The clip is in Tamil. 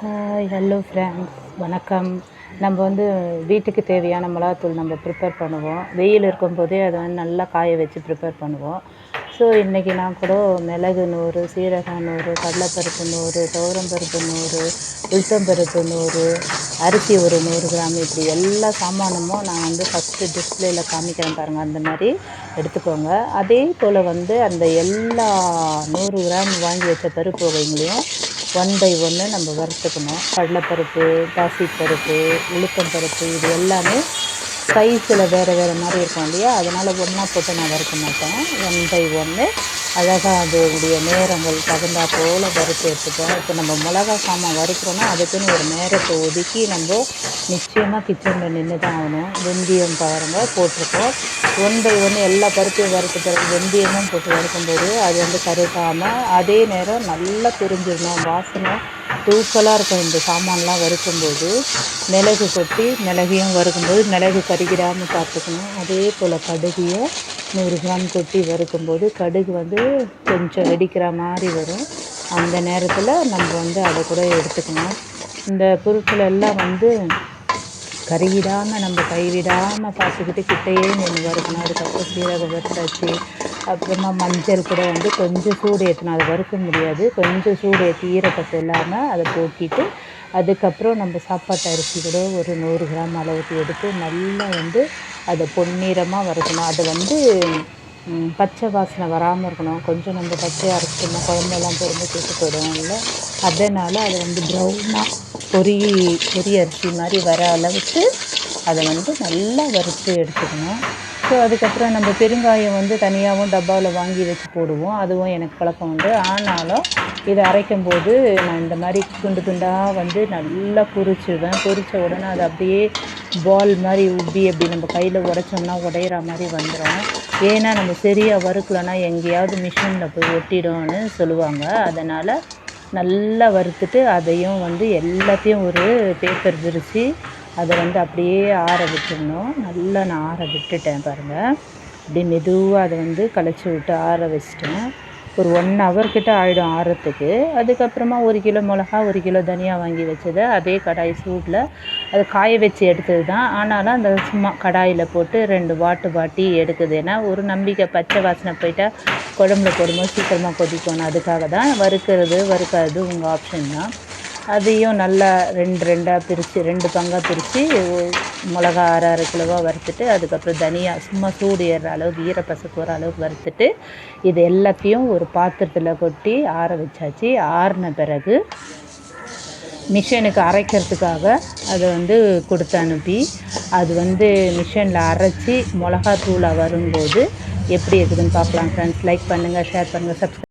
ஹலோ ஃப்ரெண்ட்ஸ் வணக்கம். நம்ம வந்து வீட்டுக்கு தேவையான மிளகாத்தூள் நம்ம ப்ரிப்பேர் பண்ணுவோம். வெயில் இருக்கும்போதே அதை வந்து நல்லா காய வச்சு ப்ரிப்பேர் பண்ணுவோம். ஸோ இன்றைக்கி நான் கூட மிளகு நூறு சீரகம் நூறு கடலைப்பருப்பு நூறு துவரம்பருப்பு நூறு உளுத்தம்பருப்பு நூறு அரிசி ஒரு நூறு கிராம் இப்படி எல்லா சாமானமும் நான் வந்து ஃபஸ்ட்டு டிஸ்பிளேயில் காமிக்கிறேன் பாருங்கள் அந்த மாதிரி எடுத்துக்கோங்க. அதே போல் வந்து அந்த எல்லா நூறு கிராம் வாங்கி வச்ச பருப்பு வகைங்களையும் ஒன் பை ஒன்று நம்ம வறுத்துக்கணும். கடலைப்பருப்பு பாசிப்பருப்பு உளுத்தம்பருப்பு இது எல்லாமே சைஸில் வேறு வேறு மாதிரி இருக்கும் இல்லையா? அதனால் ஒன்றா போட்டு நான் வறுக்க மாட்டேன். ஒன் பை ஒன்று அழகாக அதோடைய நேரங்கள் தகுந்தா போல் வறுத்து எடுத்துப்போம். இப்போ நம்ம மிளகா சாமான் வறுக்கிறோன்னா அதுக்குன்னு ஒரு நேரத்தை ஒதுக்கி நம்ம நிச்சயமாக கிச்சனில் நின்று தான் ஆகணும். வெந்தயம் பாருங்கள் போட்டிருக்கோம். ஒன் பை ஒன்று எல்லா பருப்பையும் வறுத்து பிறகு வெந்தயமும் போட்டு வறுக்கும்போது அது வந்து கருகாமல் அதே நேரம் நல்லா தெரிஞ்சிடணும். வாசனை தூக்கலாக இருக்கும் இந்த சாமான்லாம் வறுக்கும்போது மிளகு கொட்டி மிளகையும் வறுக்கும்போது மிளகு கருகிடாமல் பார்த்துக்கணும். அதே போல் கடுகையும் நூறு கிராம் கொட்டி வறுக்கும்போது கடுகு வந்து கொஞ்சம் வெடிக்கிற மாதிரி வரும். அந்த நேரத்தில் நம்ம வந்து அதை கூட எடுத்துக்கணும். இந்த பொருட்கள் எல்லாம் வந்து கருகிடாமல் நம்ம கைவிடாமல் பார்த்துக்கிட்டு கிட்டையே நின்று வறுக்கணும் அதுக்கப்புறம் சீரகம் வறுத்தாச்சு. அப்புறமா மஞ்சள் கூட வந்து கொஞ்சம் சூடு ஏற்றணும் அதை வறுக்க முடியாது. கொஞ்சம் சூடு ஏற்றி ஈரப்பசை இல்லாமல் அதை போக்கிட்டு அதுக்கப்புறம் நம்ம சாப்பாட்டு அரிசி கூட ஒரு நூறு கிராம் அளவுக்கு எடுத்து நல்லா வந்து அதை பொன்னிறமாக வறுக்கணும். அதை வந்து பச்சை வாசனை வராமல் இருக்கணும். கொஞ்சம் நம்ம பச்சையாக அரைச்சிட்டோம்னா குழம்பெல்லாம் பொருந்து கெட்டு போயிடும் அதனால் அதை வந்து ப்ரௌனாக பொரி பொரி அரிசி மாதிரி வர அளவுக்கு அதை வந்து நல்லா வறுத்து எடுத்துக்கணும். ஸோ அதுக்கப்புறம் நம்ம பெருங்காயம் வந்து தனியாகவும் டப்பாவில் வாங்கி வச்சு போடுவோம். அதுவும் எனக்கு பழக்கம் உண்டு. ஆனாலும் இதை அரைக்கும் போது நான் இந்த மாதிரி துண்டு துண்டாக வந்து நல்லா பொரிச்சிடுவேன் பொரித்த உடனே அது அப்படியே பால் மாதிரி உப்பி அப்படி நம்ம கையில் உடைச்சோம்னா உடையிற மாதிரி வந்துடும் ஏன்னா நம்ம சரியாக வறுக்கலைன்னா எங்கேயாவது மிஷினில் போய் ஒட்டிடும்னு சொல்லுவாங்க. அதனால் நல்லா வறுத்துட்டு அதையும் வந்து எல்லாத்தையும் ஒரு பேப்பர் விரித்து அதை வந்து அப்படியே ஆற விட்டுடணும். நல்லா நான் ஆற விட்டுட்டேன் பாருங்கள் அப்படியே மெதுவாக அதை வந்து களைச்சி விட்டு ஆற வச்சிட்டேன். ஒரு ஒன் ஹவர் கிட்ட ஆகிடும் ஆறத்துக்கு அதுக்கப்புறமா ஒரு கிலோ மிளகா ஒரு கிலோ தனியா வாங்கி வச்சதை அதே கடாய் சூட்டில் அது காய வச்சு எடுத்தது தான். ஆனாலும் அந்த சும்மா கடாயில் போட்டு ரெண்டு வாட்டு வாட்டி எடுக்குது. ஏன்னா ஒரு நம்பிக்கை பச்சை வாசனை போயிட்டால் குழம்புல போடும்போது சீக்கிரமாக கொதிக்கணும் அதுக்காக தான் வறுக்கிறது வறுக்காதது உங்கள் ஆப்ஷன் தான். அதையும் நல்லா ரெண்டு ரெண்டாக பிரித்து ரெண்டு பங்காக பிரித்து மிளகா அரை அரை கிலோவாக வறுத்துட்டு அதுக்கப்புறம் தனியா சும்மா சூடு ஏறுற அளவுக்கு ஈரப்பசக்கு வர அளவுக்கு வறுத்துட்டு இது எல்லாத்தையும் ஒரு பாத்திரத்தில் கொட்டி ஆற வச்சாச்சு. ஆறின பிறகு மிஷினுக்கு அரைக்கிறதுக்காக அதை வந்து கொடுத்து அனுப்பி அது வந்து மிஷினில் அரைச்சி மிளகாத்தூளாக வரும்போது எப்படி இருக்குதுன்னு பார்க்கலாம். ஃப்ரெண்ட்ஸ் லைக் பண்ணுங்கள் ஷேர் பண்ணுங்கள் சப்ஸ்கிரைப்